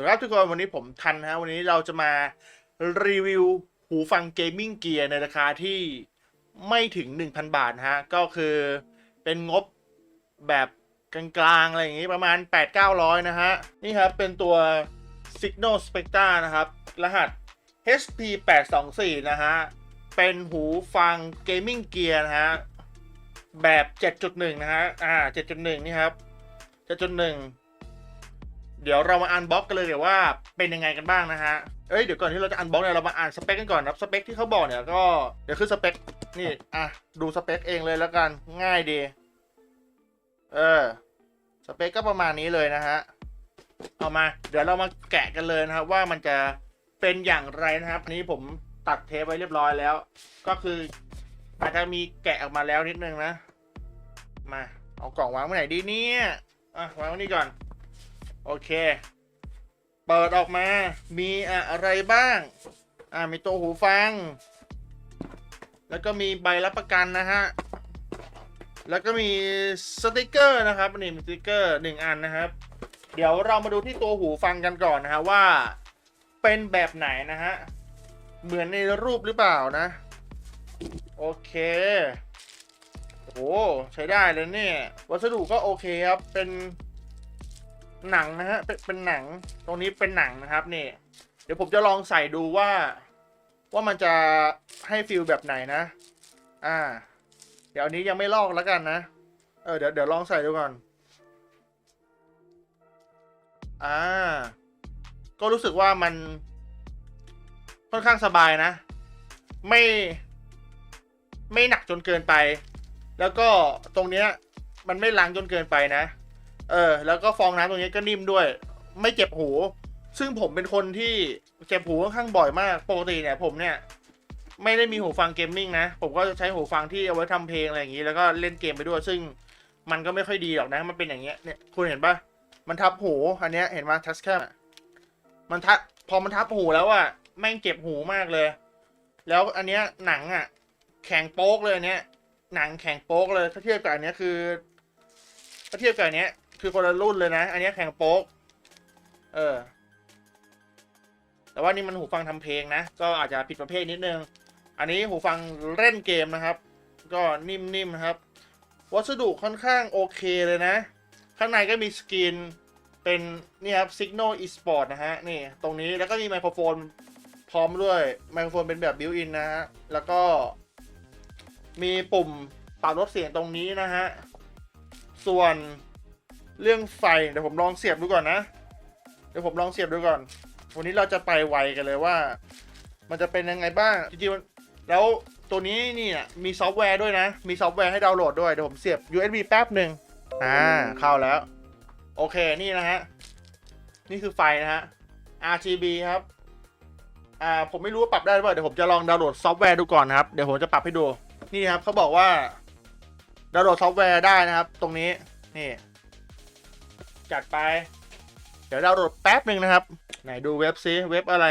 สวัสดีครับทุกคนวันนี้ผมทันนะฮะวันนี้เราจะมารีวิวหูฟังเกมมิ่งเกียร์ในราคาที่ไม่ถึง 1,000 บาทนะฮะ ก็คือเป็นงบแบบกลางๆ อะไรอย่างงี้ประมาณ 8-900 นะฮะ นี่ครับ เป็นตัว Signal Spectra นะครับ รหัส HP 824นะฮะ เป็นหูฟังเกมมิ่งเกียร์นะฮะ แบบ 7.1 นะฮะ อ่า 7.1 นี่ครับ 7.1 เดี๋ยวเรามาอันบ็อกกันเลยเดี๋ยวว่าเป็นยังไงกันบ้างนะฮะ เอ้ยเดี๋ยวก่อนที่เราจะอันบ็อกเนี่ยเรามาอ่านสเปคกันก่อนนะครับสเปคที่เขาบอกเนี่ยก็เดี๋ยวขึ้นสเปคนี่อะดูสเปคเองเลยแล้วกันง่ายดีเออสเปคก็ประมาณนี้เลยนะฮะเอามา เดี๋ยวเรามาแกะกันเลยนะครับ ว่ามันจะเป็นอย่างไรนะครับอันนี้ผมตัดเทปไว้เรียบร้อยแล้ว ก็คืออาจจะมีแกะออกมาแล้วนิดนึงนะ มา เอากล่องวางไว้ไหนดีเนี่ยอะวางไว้นี่ก่อน โอเค เปิดออกมา มีอะไรบ้าง อ่า มีตัวหูฟัง แล้วก็มีใบรับประกันนะฮะ แล้วก็มีสติกเกอร์นะครับนี่มีสติกเกอร์หนึ่งอันนะครับ เดี๋ยวเรามาดูที่ตัวหูฟังกันก่อนนะฮะว่าเป็นแบบไหนนะฮะ เหมือนในรูปหรือเปล่านะ โอเคโอ้ใช้ได้เลยเนี่ย วัสดุก็โอเคครับ เป็น หนังนะฮะเป็นเป็นหนังตรงนี้เป็นหนังนะครับนี่ เดี๋ยวผมจะลองใส่ดูว่า ว่ามันจะให้ฟิลแบบไหนนะ อ่า เดี๋ยวอันนี้ยังไม่ลอกแล้วกันนะเออเดี๋ยวเดี๋ยวลองใส่ดูก่อน อ่า ก็รู้สึกว่ามันค่อนข้างสบายนะ ไม่ ไม่หนักจนเกินไป แล้วก็ตรงเนี้ย มันไม่ล้างจนเกินไปนะ เออ แล้วก็ฟองน้ำตรงนี้ก็นิ่มด้วย ไม่เจ็บหู ซึ่งผมเป็นคนที่เจ็บหูค่อนข้างบ่อยมาก ปกติเนี่ยผมเนี่ย ไม่ได้มีหูฟังเกมมิ่งนะ ผมก็จะใช้หูฟังที่เอาไว้ทำเพลงอะไรอย่างนี้ แล้วก็เล่นเกมไปด้วย ซึ่งมันก็ไม่ค่อยดีหรอกนะ มันเป็นอย่างเงี้ย เนี่ย คุณเห็นปะมันทับหู อันเนี้ย เห็นไหมทัชแคมมันทับ พอมันทับหูแล้วอะแม่งเจ็บหูมากเลย แล้วอันเนี้ยหนังอะแข็งโป๊กเลยอันเนี้ยหนังแข็งโป๊กเลย ถ้าเทียบกับอันเนี้ยคือ ถ้าเทียบกับอันเนี้ย คือคนละรุ่นเลยนะ อันนี้แข็งโป๊ก เออ แต่ว่านี่มันหูฟังทำเพลงนะ ก็อาจจะผิดประเภทนิดนึง อันนี้หูฟังเล่นเกมนะครับ ก็นิ่มๆนะครับ วัสดุค่อนข้างโอเคเลยนะ ข้างในก็มีสกรีนเป็นนี่ครับ Signal eSport นะฮะ นี่ตรงนี้แล้วก็มีไมโครโฟนพร้อมด้วย ไมโครโฟนเป็นแบบบิวอินนะฮะ แล้วก็มีปุ่มปรับลดเสียงตรงนี้นะฮะ ส่วน เรื่องไฟเดี๋ยวผมลองเสียบดูก่อนนะ เดี๋ยวผมลองเสียบดูก่อน วันนี้เราจะไปไวกันเลยว่า มันจะเป็นยังไงบ้างจริงๆแล้วตัวนี้นี่นะมีซอฟต์แวร์ด้วยนะ มีซอฟต์แวร์ให้ดาวน์โหลดด้วย เดี๋ยวผมเสียบ USB แป๊บหนึ่งอ่าเข้าแล้ว โอเคนี่นะฮะ นี่คือไฟนะฮะ RGB ครับ อ่าผมไม่รู้ว่าปรับได้หรือเปล่าเดี๋ยวผมจะลองดาวน์โหลดซอฟต์แวร์ดูก่อนนะครับ เดี๋ยวผมจะปรับให้ดู นี่ครับเขาบอกว่าดาวน์โหลดซอฟต์แวร์ได้นะครับ ตรงนี้ นี่ จัดไป เดี๋ยวดาวน์โหลดแป๊บหนึ่งนะครับ ไหนดูเว็บซิเว็บอะไร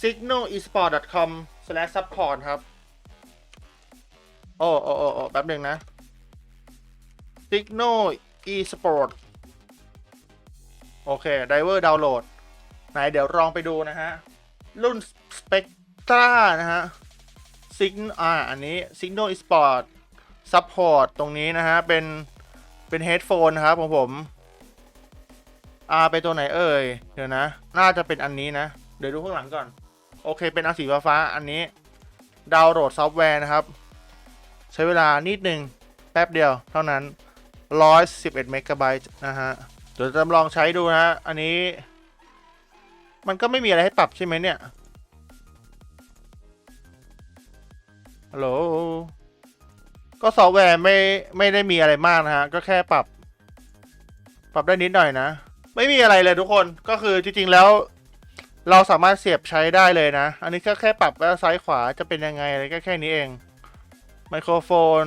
signalesport.com/support ครับ โอ้โอ้โอ้โอ้แป๊บหนึ่งนะ signal esport โอเค driver ดาวน์โหลด ไหนเดี๋ยวลองไปดูนะฮะ รุ่น Spectra นะฮะ Sign อ่าอันนี้ Signal Esport Support ตรงนี้นะฮะ เป็น เป็น headphone นะครับของผม อ่าไปตัวไหนเอ่ยเดี๋ยวนะ น่าจะเป็นอันนี้นะ เดี๋ยวดูข้างหลังก่อน โอเค เป็นอันสีฟ้าอันนี้ ดาวน์โหลดซอฟต์แวร์นะครับ ใช้เวลานิดหนึ่งแป๊บเดียวเท่านั้น 111เมกะไบต์นะฮะ เดี๋ยวจะลองใช้ดูนะฮะ อันนี้ มันก็ไม่มีอะไรให้ปรับใช่ไหมเนี่ย ฮัลโหล ก็ซอฟต์แวร์ไม่ไม่ได้มีอะไรมากนะฮะ ก็แค่ปรับ ปรับได้นิดหน่อยนะ ไม่มีอะไรเลยทุกคนก็คือจริงๆแล้ว เราสามารถเสียบใช้ได้เลยนะ อันนี้ก็แค่ปรับว่าซ้ายขวาจะเป็นยังไงอะไรก็แค่นี้เองไมโครโฟน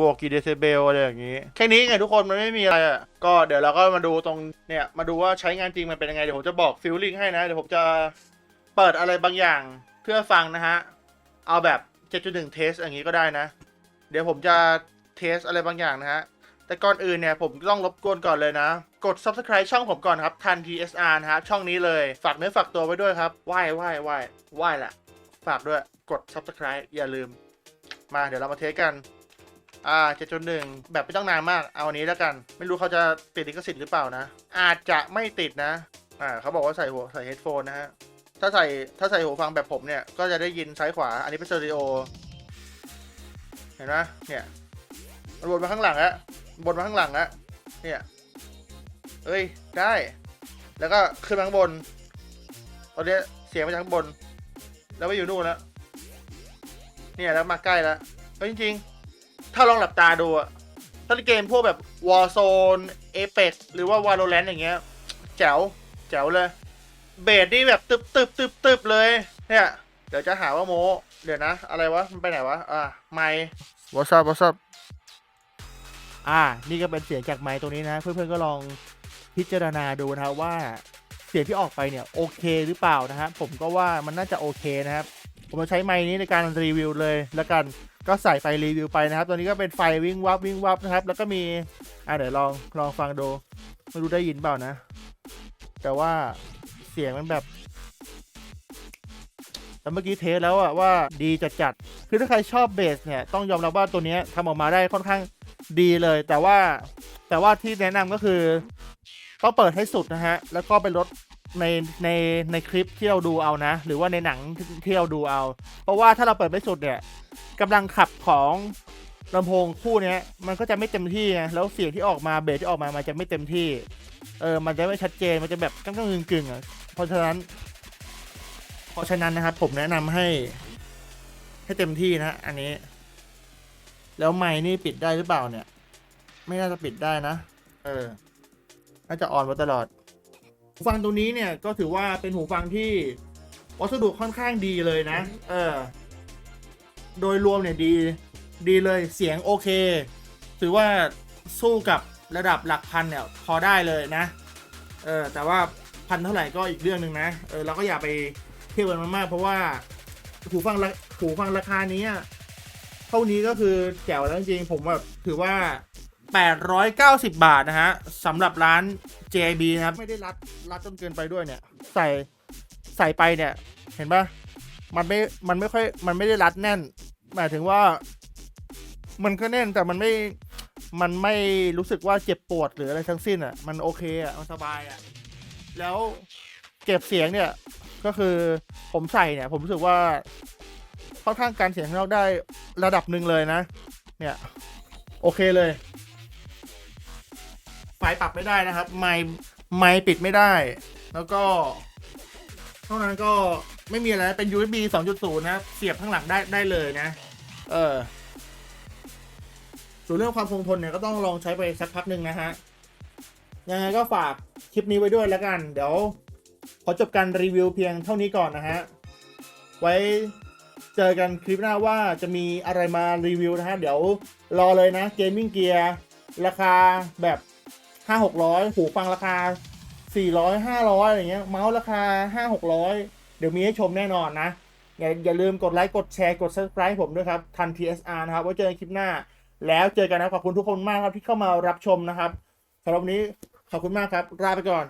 บวกกี่เดซิเบลอะไรอย่างนี้ แค่นี้ไงทุกคนมันไม่มีอะไรอะก็เดี๋ยวเราก็มาดูตรงเนี่ยมาดูว่าใช้งานจริงมันเป็นยังไง เดี๋ยวผมจะบอกฟิลลิ่งให้นะ เดี๋ยวผมจะเปิดอะไรบางอย่างเพื่อฟังนะฮะ เอาแบบ 7.1 เทสอย่างนี้ก็ได้นะ เดี๋ยวผมจะเทสอะไรบางอย่างนะฮะ แต่ก่อนอื่นเนี่ยผมต้องรบกวนก่อนเลยนะ กด subscribe ช่องผมก่อนครับ ทัน TSR นะครับช่องนี้เลย ฝากเนื้อฝากตัวไว้ด้วยครับไหว้ไหว้ไหว้ไหว้แหละ ฝากด้วย กด subscribe อย่าลืม มาเดี๋ยวเรามาเทสกัน อ่า7.1แบบไม่ต้องนานมาก เอาอันนี้แล้วกัน ไม่รู้เขาจะติดลิขสิทธิ์หรือเปล่านะ อาจจะไม่ติดนะ อ่าเขาบอกว่าใส่หัวใส่ headphone นะฮะ ถ้าใส่ถ้าใส่หูฟังแบบผมเนี่ย ก็จะได้ยินซ้ายขวา อันนี้เป็นสเตอริโอ เห็นไหมเนี่ยมันวนมาข้างหลังแล้ว วนมาข้างหลังแล้วเนี่ย เอ้ย ได้ แล้วก็ขึ้นมาข้างบน ตอนนี้เสียงมาจากข้างบน แล้วไปอยู่นู่นแล้ว เนี่ยแล้วมาใกล้แล้วเฮ้ยจริง ๆ ถ้าลองหลับตาดูอะถ้าเกมพวกแบบ Warzone Apex หรือว่า Valorant อย่างเงี้ย แจ๋ว แจ๋วเลย เบสนี่แบบตึบตึบตึบตึบเลย เนี่ย เดี๋ยวจะหาว่าโม เดี๋ยวนะ อะไรวะ มันไปไหนวะ อ่า ไมค์ What's up What's up อ่า นี่ก็เป็นเสียงจากไมค์ตรงนี้นะ เพื่อนๆก็ลองพิจารณาดูนะครับว่าเสียงที่ออกไปเนี่ยโอเคหรือเปล่านะฮะผมก็ว่ามันน่าจะโอเคนะครับ ผมจะใช้ไมค์นี้ในการรีวิวเลยแล้วกันก็ใส่ไฟรีวิวไปนะครับตัวนี้ก็เป็นไฟวิ่งวับวิ่งวับนะครับ แล้วก็มีอ่าเดี๋ยวลองลองฟังดูไม่รู้ได้ยินเปล่านะ แต่ว่าเสียงมันแบบแต่เมื่อกี้เทสแล้วอะว่าดีจัดจัดๆคือถ้าใครชอบเบสเนี่ยต้องยอมรับว่าตัวนี้ทำออกมาได้ค่อนข้าง ดีเลย แต่ว่าแต่ว่าที่แนะนำก็คือต้องเปิดให้สุดนะฮะ แล้วก็ไปลดในในในคลิปที่เราดูเอานะ หรือว่าในหนังที่เราดูเอา เพราะว่าถ้าเราเปิดไม่สุดเนี่ยกำลังขับของลำโพงคู่นี้มันก็จะไม่เต็มที่ไงแล้วเสียงที่ออกมาเบสที่ออกมามันจะไม่เต็มที่ เออ มันจะไม่ชัดเจนมันจะแบบก้างๆกึ่งๆอะเพราะฉะนั้น เพราะฉะนั้นนะครับผมแนะนำให้ ให้เต็มที่นะ อันนี้ แล้วไมค์นี่ปิดได้หรือเปล่าเนี่ย ไม่น่าจะปิดได้นะ เออ น่าจะออนไว้ตลอด หูฟังตัวนี้เนี่ยก็ถือว่าเป็นหูฟังที่วัสดุค่อนข้างดีเลยนะ เออ โดยรวมเนี่ยดีดีเลยเสียงโอเค ถือว่าสู้กับระดับหลักพันเนี่ยพอได้เลยนะ เออ แต่ว่าพันเท่าไหร่ก็อีกเรื่องหนึ่งนะ เออเราก็อย่าไปเที่ยวกันมากๆเพราะว่าหูฟังละหูฟังราคานี้อะ เท่านี้ก็คือแจ๋วแล้วจริงๆผมแบบถือว่า 890 บาทนะฮะสำหรับร้าน JB นะครับ ไม่ได้รัดรัดจนเกินไปด้วยเนี่ย ใส่ใส่ไปเนี่ย เห็นปะมันไม่มันไม่ค่อยมันไม่ได้รัดแน่น หมายถึงว่า มันก็แน่นแต่มันไม่มันไม่รู้สึกว่าเจ็บปวดหรืออะไรทั้งสิ้นอะ มันโอเคอะ มันสบายอะ แล้วเก็บเสียงเนี่ย ก็คือผมใส่เนี่ย ผมรู้สึกว่า ค่อนข้างการเสียงข้างนอกได้ระดับหนึ่งเลยนะ เนี่ย โอเคเลย ไฟปรับไม่ได้นะครับ ไมไมค์ปิดไม่ได้ แล้วก็เท่านั้นก็ไม่มีอะไรเป็น USB 2.0 นะครับเสียบข้างหลังได้ได้เลยนะ เออส่วนเรื่องความคงทนเนี่ยก็ต้องลองใช้ไปสักพักหนึ่งนะฮะ ยังไงก็ฝากคลิปนี้ไว้ด้วยแล้วกัน เดี๋ยวขอจบการรีวิวเพียงเท่านี้ก่อนนะฮะ ไว้ เจอกันคลิปหน้าว่าจะมีอะไรมารีวิวนะฮะ เดี๋ยวรอเลยนะเกมมิ่งเกียร์ราคาแบบ 5 600 หูฟังราคา 400 500 อะไรเงี้ย เมาส์ราคา 5 600 เดี๋ยวมีให้ชมแน่นอนนะ อย่าอย่าลืมกดไลค์ กดแชร์ กด subscribe ผมด้วยครับ ทัน TSR นะครับ ไว้เจอกันคลิปหน้า แล้วเจอกันนะ ขอบคุณทุกคนมากครับที่เข้ามารับชมนะครับสำหรับวันนี้ขอบคุณมากครับลาไปก่อน